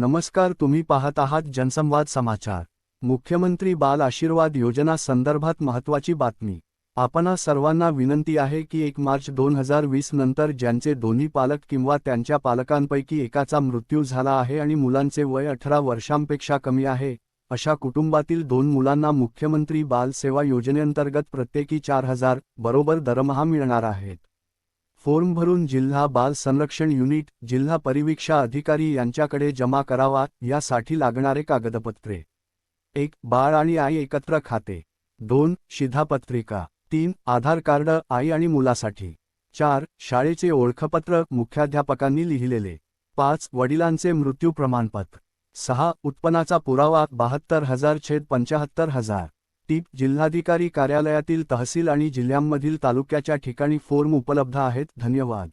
नमस्कार तुम्ही पाहत आहात जनसंवाद समाचार. मुख्यमंत्री बाल आशीर्वाद योजना संदर्भात महत्त्वाची बातमी. आपणा सर्वांना विनंती आहे की एक मार्च दोन हजार वीस नंतर ज्यांचे दोन्ही पालक किंवा त्यांच्या पालकांपैकी एकाचा मृत्यू झाला आहे आणि मुलांचे वय अठरा वर्षांपेक्षा कमी आहे अशा कुटुंबातील दोन मुलांना मुख्यमंत्री बाल सेवा योजनेअंतर्गत प्रत्येकी चार हजार बरोबर दरमहा मिळणार आहेत. फॉर्म भरून जिल्हा बाल संरक्षण युनिट जिल्हा परिवीक्षा अधिकारी यांच्याकडे जमा करावा यासाठी लागणारे कागदपत्रे. एक बाळ आणि आई एकत्र खाते. दोन शिधापत्रिका. तीन आधार कार्ड आई आणि मुलासाठी. चार शाळेचे ओळखपत्र मुख्याध्यापकांनी लिहिलेले. पाच वडिलांचे मृत्यू प्रमाणपत्र. सहा उत्पन्नाचा पुरावा बहात्तर हजार छेद पंचाहत्तर हजार. टीप जिल्हाधिकारी कार्यालयातील तहसील आणि जिल्ह्यांमधील तालुक्याच्या ठिकाणी फॉर्म उपलब्ध आहेत. धन्यवाद.